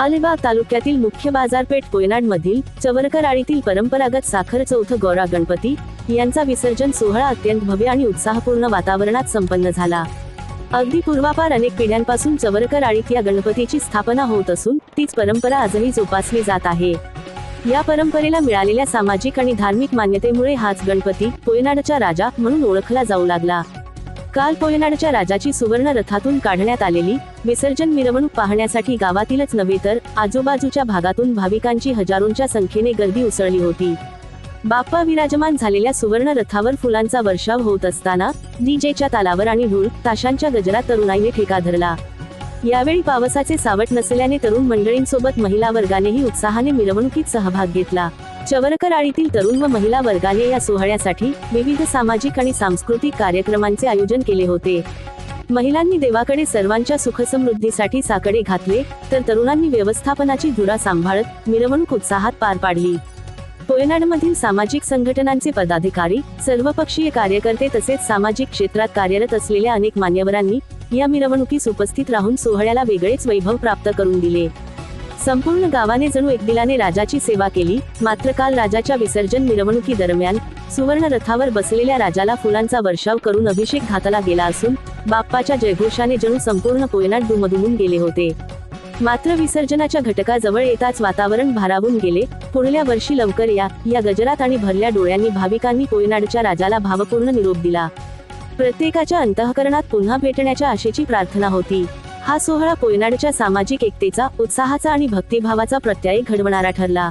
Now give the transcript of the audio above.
अलिबाग तालुक्यातील मुख्य बाजारपेठ कोयनाडमधील चवरकरआळीतील परंपरागत साखर चौथ गौरा गणपती यांचा विसर्जन सोहळा अत्यंत भव्य आणि उत्साहपूर्ण वातावरणात संपन्न झाला. अगदी पूर्वापार अनेक पिढ्यांपासून चवरकराळीत या गणपतीची स्थापना होत असून तीच परंपरा आजही जोपासली जात आहे. या परंपरेला मिळालेल्या सामाजिक आणि धार्मिक मान्यतेमुळे हाच गणपती कोयनाडचा राजा म्हणून ओळखला जाऊ लागला. काल कोयनाडच्या राजाची सुवर्ण रथातून काढण्यात आलेली विसर्जन मिरवणूक पाहण्यासाठी गावातीलच नव्हे तर आजूबाजूच्या भागातून भाविकांची हजारोंच्या संख्येने गर्दी उसळली होती. बाप्पा विराजमान झालेल्या सुवर्ण रथावर फुलांचा वर्षाव होत असताना डीजेच्या तालावर आणि ढोल ताशांच्या गजरात तरुणाईने ठेका धरला. यावेळी पावसाचे सावट नसल्याने तरुण मंडळींसोबत महिला वर्गानेही उत्साहाने मिरवणुकीत सहभाग घेतला. चवरकर आळीतील तरुण व महिला वर्गाने या सोहळ्यासाठी विविध सामाजिक आणि सांस्कृतिक कार्यक्रमांचे आयोजन केले होते. महिलांनी देवाकडे सर्वांच्या सुखसमृद्धीसाठी साकडे घातले तर तरुणांनी व्यवस्थापनाची धुरा सांभाळत मिरवणूक उत्साहात पार पाडली. कोयनाडमधील सामाजिक संघटनांचे पदाधिकारी सर्वपक्षीय कार्यकर्ते तसेच सामाजिक क्षेत्रात कार्यरत असलेल्या अनेक मान्यवरांनी या मिरवणुकीस उपस्थित राहून सोहळ्याला वेगळेच वैभव प्राप्त करून दिले. संपूर्ण गावाने जणू एकदिलाने राजाची सेवा केली. मात्र काल राजाच्या विसर्जन मिरवणुकी दरम्यान सुवर्ण रथावर बसलेल्या राजाला फुलांचा वर्षाव करून अभिषेक घातला गेला असून बाप्पाच्या जयघोषाने जणू संपूर्ण कोयनाट दुमदुमून गेले होते. मात्र विसर्जनाच्या घटकाजवळ येताच वातावरण भारावून गेले. पुढल्या वर्षी लवकर या या गजरात आणि भरल्या डोळ्यांनी भाविकांनी कोयनाडच्या राजाला भावपूर्ण निरोप दिला. प्रत्येकाच्या अंतःकरणात पुन्हा भेटण्याच्या आशेची प्रार्थना होती. हा सोहळा कोयनाडच्या सामाजिक एकतेचा उत्साहाचा आणि भक्तिभावाचा प्रत्यय घडवणारा ठरला.